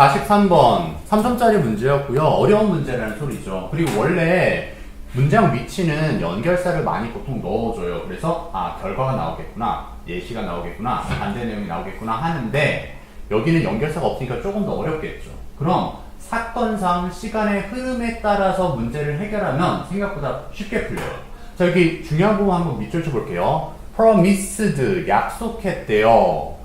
43번 3점짜리 문제였고요. 어려운 문제라는 소리죠. 그리고 원래 문장 위치는 연결사를 많이 보통 넣어줘요. 그래서 아 결과가 나오겠구나, 예시가 나오겠구나, 반대 내용이 나오겠구나 하는데 여기는 연결사가 없으니까 조금 더 어렵겠죠. 그럼 사건상 시간의 흐름에 따라서 문제를 해결하면 생각보다 쉽게 풀려요. 자 여기 중요한 부분 한번 밑줄 쳐볼게요. promised 약속했대요.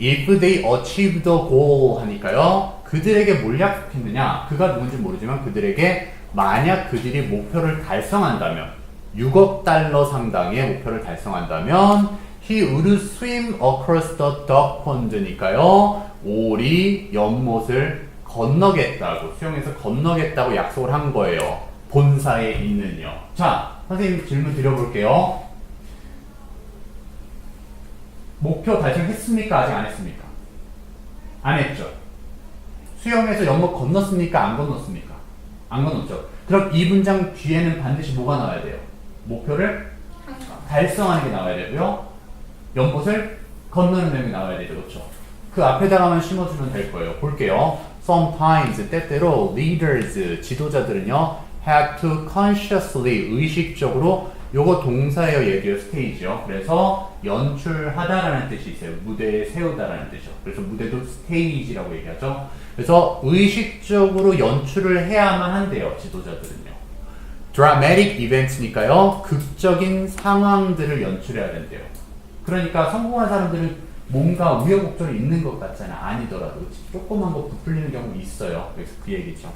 If they achieve the goal 하니까요. 그들에게 뭘 약속했느냐? 그가 누군지 모르지만 그들에게 만약 그들이 목표를 달성한다면 6억 달러 상당의 목표를 달성한다면 he would swim across the duck pond니까요. 오리 연못을 건너겠다고 수영해서 건너겠다고 약속을 한 거예요. 본사에 있는요. 자, 선생님 질문 드려볼게요. 목표 달성했습니까? 아직 안 했습니까? 안 했죠. 수영해서 연못 건넜습니까? 안 건넜습니까? 안 건넜죠. 그럼 이 문장 뒤에는 반드시 뭐가 나와야 돼요? 목표를. 달성하는 게 나와야 되고요. 연못을 건너는 내용이 나와야 되죠. 그렇죠? 그 앞에다가만 심어주면 될 거예요. 볼게요. Sometimes, 때때로 leaders, 지도자들은요, have to consciously, 의식적으로 요거 동사예요, 얘도요, 스테이지요. 그래서 연출하다라는 뜻이 있어요. 무대에 세우다라는 뜻이요. 그래서 무대도 스테이지라고 얘기하죠. 그래서 의식적으로 연출을 해야만 한대요, 지도자들은요. dramatic events니까요. 극적인 상황들을 연출해야 된대요. 그러니까 성공한 사람들은 뭔가 우여곡절이 있는 것 같잖아. 아니더라도? 조그만 거 부풀리는 경우 있어요. 그래서 그 얘기죠.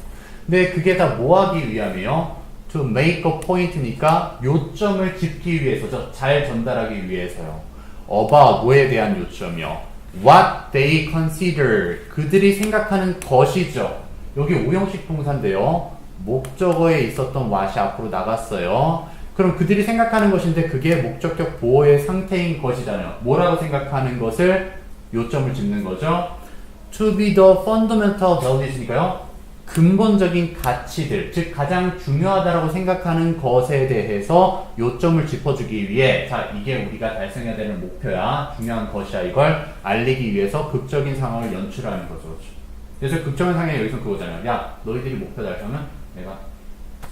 근데 그게 다 뭐 하기 위함이에요? To make a point니까 요점을 짚기 위해서죠. 잘 전달하기 위해서요. about 뭐에 대한 요점이요. What they consider 그들이 생각하는 것이죠. 여기 오형식 동사인데요. 목적어에 있었던 what이 앞으로 나갔어요. 그럼 그들이 생각하는 것인데 그게 목적격 보호의 상태인 것이잖아요. 뭐라고 생각하는 것을 요점을 짚는 거죠. To be the fundamental values니까요. 근본적인 가치들, 즉 가장 중요하다라고 생각하는 것에 대해서 요점을 짚어주기 위해 자 이게 우리가 달성해야 되는 목표야, 중요한 것이야 이걸 알리기 위해서 극적인 상황을 연출하는 거죠. 그래서 극적인 상황이 여기서 그거잖아요. 야 너희들이 목표 달성은 내가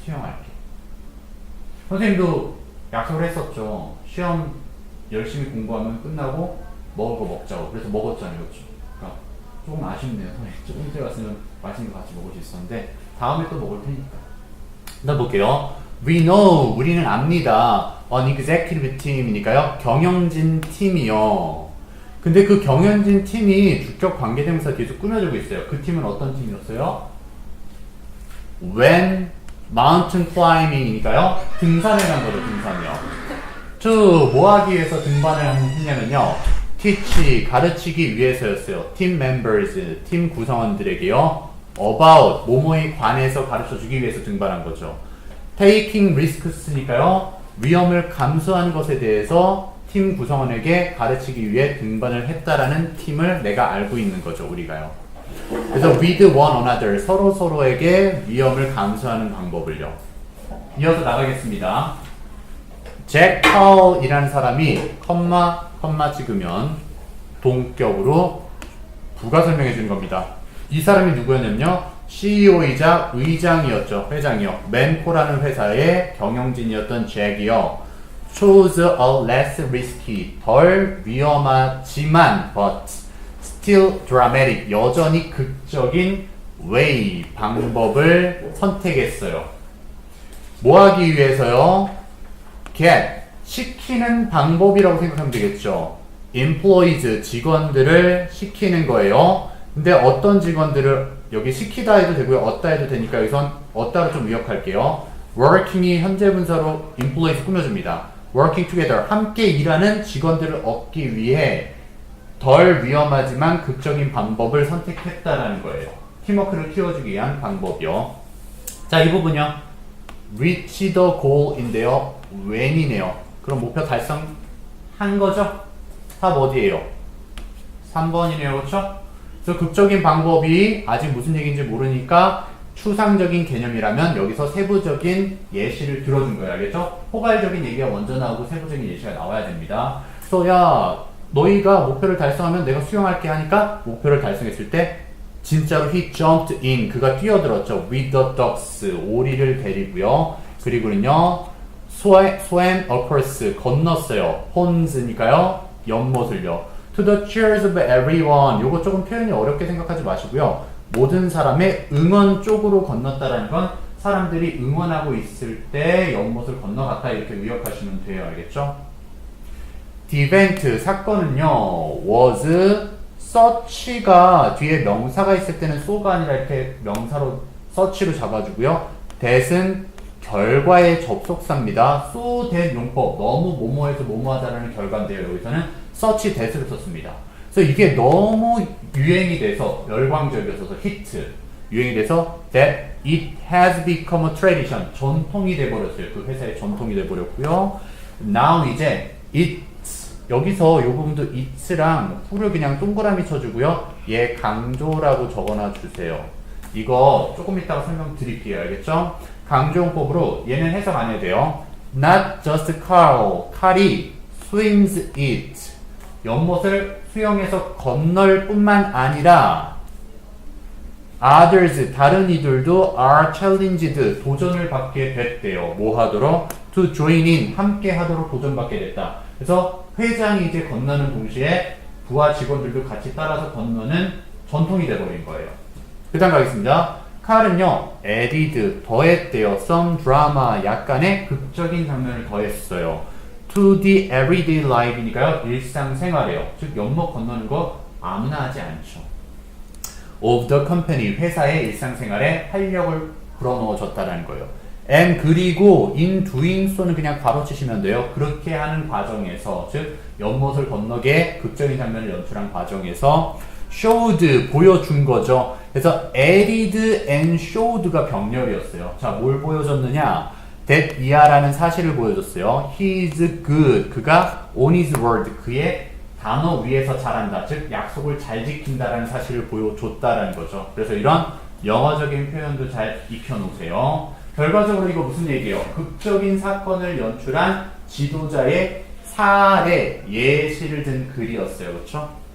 수영할게. 선생님도 약속을 했었죠. 시험 열심히 공부하면 끝나고 먹을 거 먹자고. 그래서 먹었잖아요. 그렇죠? 그러니까 조금 아쉽네요. 조금 때 왔으면 맛있는 거 같이 먹을 수 있었는데 다음에 또 먹을 테니까. 나 볼게요. We know 우리는 압니다. An executive team이니까요. 경영진 팀이요. 근데 그 경영진 팀이 주격 관계대명사 계속 꾸며주고 있어요. 그 팀은 어떤 팀이었어요? When mountain climbing이니까요. 등산을 한 거죠, 등산이요. to 뭐 하기 위해서 등반을 했냐면요. teach 가르치기 위해서였어요. team members 팀 구성원들에게요. About 뭐뭐에 관해서 가르쳐 주기 위해서 등반한 거죠. taking risks니까요. 위험을 감수한 것에 대해서 팀 구성원에게 가르치기 위해 등반을 했다라는 팀을 내가 알고 있는 거죠, 우리가요. 그래서 with one another 서로 서로에게 위험을 감수하는 방법을요. 이어서 나가겠습니다. 잭 파울이라는 사람이 컴마 컴마 찍으면 동격으로 부가 설명해 주는 겁니다. 이 사람이 누구였냐면요. CEO이자 의장이었죠. 회장이요. 맨코라는 회사의 경영진이었던 잭이요. chose a less risky, 덜 위험하지만 but still dramatic, 여전히 극적인 way, 방법을 선택했어요. 뭐 하기 위해서요? get, 시키는 방법이라고 생각하면 되겠죠. employees, 직원들을 시키는 거예요. 근데 어떤 직원들을 여기 시키다 해도 되고요. 얻다 해도 되니까 여기선 얻다로 좀 위협할게요. working이 현재 분사로 employees 꾸며줍니다. working together, 함께 일하는 직원들을 얻기 위해 덜 위험하지만 극적인 방법을 선택했다라는 거예요. 팀워크를 키워주기 위한 방법이요. 자, 이 부분요. reach the goal인데요. when이네요. 그럼 목표 달성한 거죠? 답 어디예요? 3번이네요. 그렇죠? 그래서 극적인 방법이 아직 무슨 얘기인지 모르니까 추상적인 개념이라면 여기서 세부적인 예시를 들어준 거예요. 알겠죠? 포괄적인 얘기가 먼저 나오고 세부적인 예시가 나와야 됩니다. 그래서 야 너희가 목표를 달성하면 내가 수용할게 하니까 목표를 달성했을 때 진짜로 he jumped in 그가 뛰어들었죠. with the ducks 오리를 데리고요. 그리고는요 swam, swam across 건넜어요. ponds니까요 연못을요. To the cheers of everyone 요거 조금 표현이 어렵게 생각하지 마시고요. 모든 사람의 응원 쪽으로 건넜다라는 건 사람들이 응원하고 있을 때 연못을 건너갔다 이렇게 의역하시면 돼요. 알겠죠? Event 사건은요 was such가 뒤에 명사가 있을 때는 so가 아니라 이렇게 명사로 such로 잡아주고요. that은 결과의 접속사입니다. that 용법 너무 뭐뭐해서 뭐뭐하다라는 결과인데요. 여기서는 such that을 썼습니다. 그래서 이게 너무 유행이 돼서 열광적이어서 hit 유행이 돼서 that it has become a tradition 전통이 돼버렸어요. 그 회사의 전통이 돼버렸고요. now 이제 it 여기서 요 부분도 it랑 who를 그냥 동그라미 쳐주고요. 얘 강조라고 적어놔 주세요. 이거 조금 이따가 설명드릴게요. 알겠죠? 강조용법으로 얘는 해석 안 해도 돼요. Not just Carl. 칼이 swims it. 연못을 수영해서 건널 뿐만 아니라 others 다른 이들도 are challenged 도전을 받게 됐대요. 뭐 하도록? to join in 함께 하도록 도전받게 됐다. 그래서 회장이 이제 건너는 동시에 부하 직원들도 같이 따라서 건너는 전통이 돼버린 거예요. 그 다음 가겠습니다. 칼은요, added, 더했대요. some drama, 약간의 극적인 장면을 더했어요. To the everyday life니까요, 일상생활이에요. 즉, 연못 건너는 거 아무나 하지 않죠. of the company, 회사의 일상생활에 활력을 불어넣어 줬다는 거예요. and 그리고 in doing so는 그냥 바로 치시면 돼요. 그렇게 하는 과정에서, 즉, 연못을 건너게 극적인 장면을 연출한 과정에서 showed, 보여준 거죠. 그래서 added and showed가 병렬이었어요. 자, 뭘 보여줬느냐? That 이하라는 사실을 보여줬어요. He is good. 그가 on his word. 그의 단어 위에서 잘한다. 즉, 약속을 잘 지킨다라는 사실을 보여줬다라는 거죠. 그래서 이런 영어적인 표현도 잘 익혀놓으세요. 결과적으로 이거 무슨 얘기예요? 극적인 사건을 연출한 지도자의 사례, 예시를 든 글이었어요. 그렇죠?